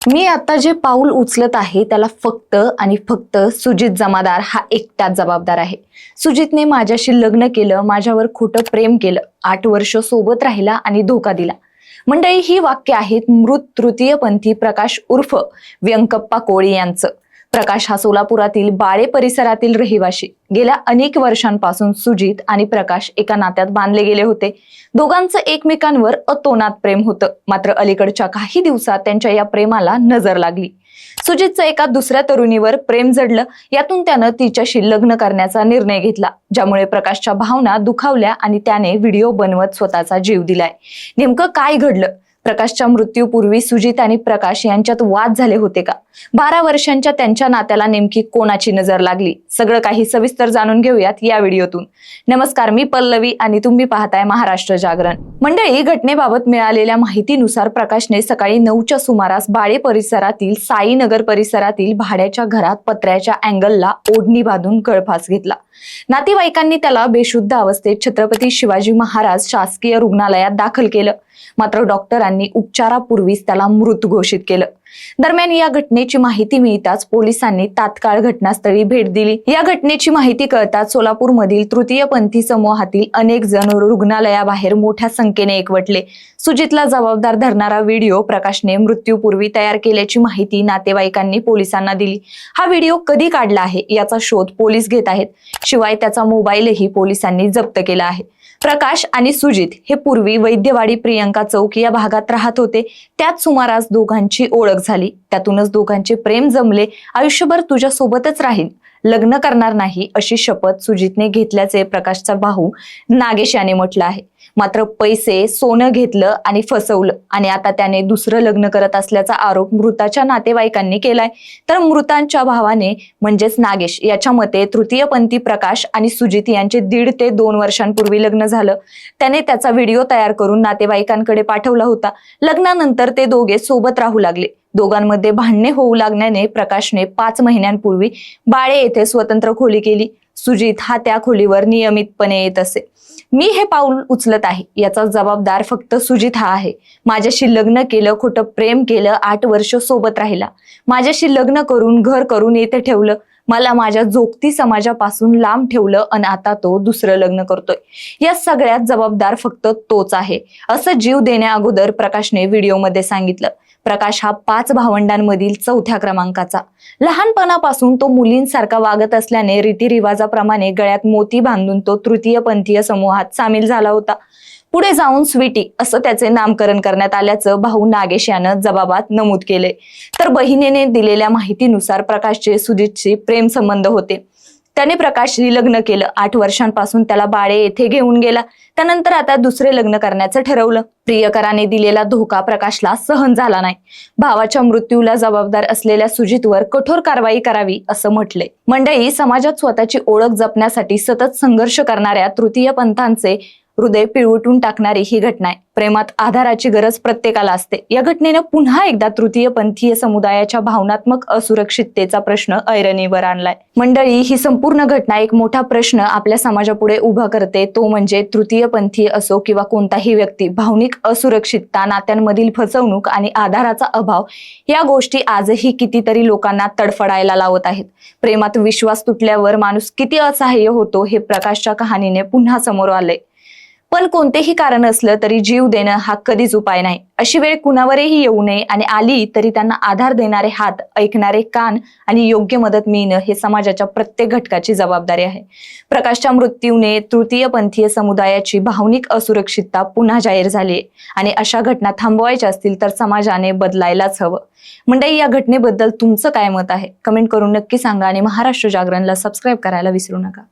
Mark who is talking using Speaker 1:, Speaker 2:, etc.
Speaker 1: मी आता जे पाऊल उचलत आहे त्याला फक्त आणि फक्त सुजित जमादार हा एकटाच जबाबदार आहे. सुजितने माझ्याशी लग्न केलं माझ्यावर खोटं प्रेम केलं आठ वर्ष सोबत राहिला आणि धोका दिला. मंडळी ही वाक्य आहेत मृत तृतीयपंथी प्रकाश उर्फ व्यंकप्पा कोळी यांचं. प्रकाश हा सोलापुरातील बाळे परिसरातील रहिवाशी. गेल्या अनेक वर्षांपासून सुजित आणि प्रकाश एका नात्यात बांधले गेले होते. दोघांचं एकमेकांवर अतोनात प्रेम होतं. मात्र अलीकडच्या काही दिवसात त्यांच्या या प्रेमाला नजर लागली. सुजितचं एका दुसऱ्या तरुणीवर प्रेम जडलं. यातून त्यानं तिच्याशी लग्न करण्याचा निर्णय घेतला ज्यामुळे प्रकाशच्या भावना दुखावल्या आणि त्याने व्हिडिओ बनवत स्वतःचा जीव दिलाय. नेमकं काय घडलं? प्रकाशच्या मृत्यूपूर्वी सुजित आणि प्रकाश यांच्यात वाद झाले होते का? बारा वर्षांच्या त्यांच्या नात्याला नेमकी कोणाची नजर लागली? सगळं काही सविस्तर जाणून घेऊयात या व्हिडिओतून. नमस्कार मी पल्लवी आणि तुम्ही पाहताय महाराष्ट्र जागरण. मंडळी घटनेबाबत मिळालेल्या माहितीनुसार प्रकाशने सकाळी नऊच्या सुमारास बाळे परिसरातील साईनगर परिसरातील भाड्याच्या घरात पत्र्याच्या अँगलला ओढणी बांधून गळफास घेतला. नातेवाईकांनी त्याला बेशुद्ध अवस्थेत छत्रपती शिवाजी महाराज शासकीय रुग्णालयात दाखल केलं. मात्र डॉक्टरांनी उपचारापूर्वीच त्याला मृत घोषित केलं. दरम्यान या घटनेची माहिती मिळताच पोलिसांनी तात्काळ घटनास्थळी भेट दिली. या घटनेची माहिती कळताच सोलापूरमधील तृतीयपंथी समूहातील अनेक जण रुग्णालयाबाहेर मोठ्या संख्येने एकवटले. सुजितला जबाबदार धरणारा व्हिडिओ प्रकाशने मृत्यूपूर्वी तयार केल्याची माहिती नातेवाईकांनी पोलिसांना दिली. हा व्हिडिओ कधी काढला आहे याचा शोध पोलीस घेत आहेत. शिवाय त्याचा मोबाईलही पोलिसांनी जप्त केला आहे. प्रकाश आणि सुजित हे पूर्वी वैद्यवाडी प्रियंका चौक या भागात राहत होते. त्याच सुमारास दोघांची ओळख झाली. त्यातूनच दोघांचे प्रेम जमले. आयुष्यभर तुझ्या सोबतच राहील लग्न करणार नाही अशी शपथ सुजितने घेतल्याचे प्रकाशचा भाऊ नागेश याने म्हटलं आहे. मात्र पैसे सोनं घेतलं आणि फसवलं आणि आता त्याने दुसरं लग्न करत असल्याचा आरोप मृताच्या नातेवाईकांनी केलाय. तर मृतांच्या भावाने म्हणजेच नागेश याच्या मते तृतीयपंथी प्रकाश आणि सुजित यांचे दीड ते दोन वर्षांपूर्वी लग्न झालं. त्याने त्याचा व्हिडिओ तयार करून नातेवाईकांकडे पाठवला होता. लग्नानंतर ते दोघे सोबत राहू लागले. दोघांमध्ये भांडणे होऊ लागल्याने प्रकाशने पाच महिन्यांपूर्वी बाळे येथे स्वतंत्र खोली केली. सुजित हा त्या खोलीवर नियमितपणे येत असे. मी हे पाऊल उचलत आहे याचा जबाबदार फक्त सुजित हा आहे. माझ्याशी लग्न केलं खोटं प्रेम केलं आठ वर्ष सोबत राहिला. माझ्याशी लग्न करून घर करून येथे ठेवलं. मला माझ्या जोगती समाजापासून लांब ठेवलं आणि आता तो दुसरं लग्न करतोय. या सगळ्यात जबाबदार फक्त तोच आहे असं जीव देण्या अगोदर प्रकाशने व्हिडिओमध्ये सांगितलं. प्रकाश हा पाच भावंडांमधील चौथ्या क्रमांकाचा. लहानपणापासून तो मुलींसारखा वागत असल्याने रीतिरिवाजाप्रमाणे गळ्यात मोती बांधून तो तृतीयपंथीय समूहात सामील झाला होता. पुढे जाऊन स्वीटी असं त्याचे नामकरण करण्यात आल्याचं भाऊ नागेश यानं जबाबात नमूद केले तर बहिणीने दिलेल्या माहितीनुसार प्रकाशचे सुजितशी प्रेम संबंध होते. त्याने प्रकाशशी लग्न केलं. आठ वर्षांपासून त्याला बाळे येथे घेऊन गेला. त्यानंतर आता दुसरे लग्न करण्याचं ठरवलं. प्रियकराने दिलेला धोका प्रकाशला सहन झाला नाही. भावाच्या मृत्यूला जबाबदार असलेल्या सुजितवर कठोर कारवाई करावी असं म्हटलंय. मंडळी समाजात स्वतःची ओळख जपण्यासाठी सतत संघर्ष करणाऱ्या तृतीय पंथांचे हृदय पिळवटून टाकणारी ही घटना आहे. प्रेमात आधाराची गरज प्रत्येकाला असते. या घटनेनं पुन्हा एकदा तृतीय पंथीय समुदायाच्या भावनात्मक असुरक्षिततेचा प्रश्न ऐरणीवर आणलाय. मंडळी ही संपूर्ण घटना एक मोठा प्रश्न आपल्या समाजापुढे उभा करते. तो म्हणजे तृतीय पंथीय असो किंवा कोणताही व्यक्ती भावनिक असुरक्षितता नात्यांमधील फसवणूक आणि आधाराचा अभाव या गोष्टी आजही कितीतरी लोकांना तडफडायला लावत आहेत. प्रेमात विश्वास तुटल्यावर माणूस किती असहाय्य होतो हे प्रकाशच्या कहाणीने पुन्हा समोर आले पण कोणतेही कारण असलं तरी जीव देणं हा कधीच उपाय नाही. अशी वेळ कुणावरही येऊ नये आणि आली तरी त्यांना आधार देणारे हात ऐकणारे कान आणि योग्य मदत मिळणं हे समाजाच्या प्रत्येक घटकाची जबाबदारी आहे. प्रकाशच्या मृत्यूने तृतीयपंथीय समुदायाची भावनिक असुरक्षितता पुन्हा जाहीर झाली आणि अशा घटना थांबवायच्या असतील तर समाजाने बदलायलाच हवं. मंडळी या घटनेबद्दल तुमचं काय मत आहे? कमेंट करून नक्की सांगा आणि महाराष्ट्र जागरणला सबस्क्राईब करायला विसरू नका.